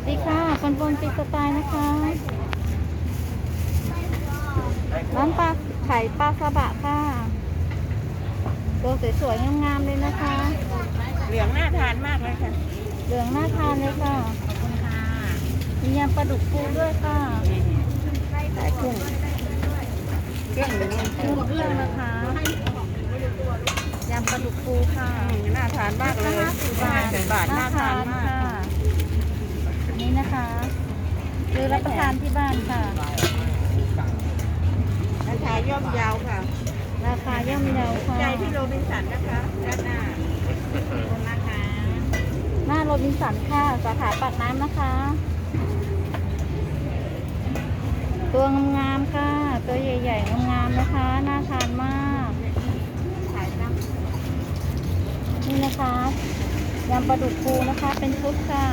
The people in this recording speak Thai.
วัสดีค่ะปนปนติดสไตล์นะคะร้านปลาไข่ปลาซาบะค่ะตัวสวยๆงามๆเลยนะคะ เหลืองน่าทานมากเลยค่ะ เหลืองน่าทานเลยค่ะขอบคุณค่ะมียำปลาดุกฟูด้วยค่ะสายกุ้งเครื่องหนึ่งเครื่องเครื่องนะคะยำปลาดุกฟูค่ะน่าทานมากเลยสิบห้าบาทสิบบาทน่าทานมาก ค่ะอันนี้นะคะ คือรับประทานที่บ้านค่ะ ราคาย่อมเยาวค่ะ ราคาย่อมเยาค่ะใจที่โรบินสันนะคะด้านหน้าขอบคุณนะคะหน้าโรบินสันค่ะ สาขาปากน้ำนะคะ ตัวงามๆค่ะ ตัวใหญ่ๆงามๆนะคะ น่าทานมากขายน้ำนี่นะคะยำปลาดุกฟูนะคะ เป็นชุดค่ะ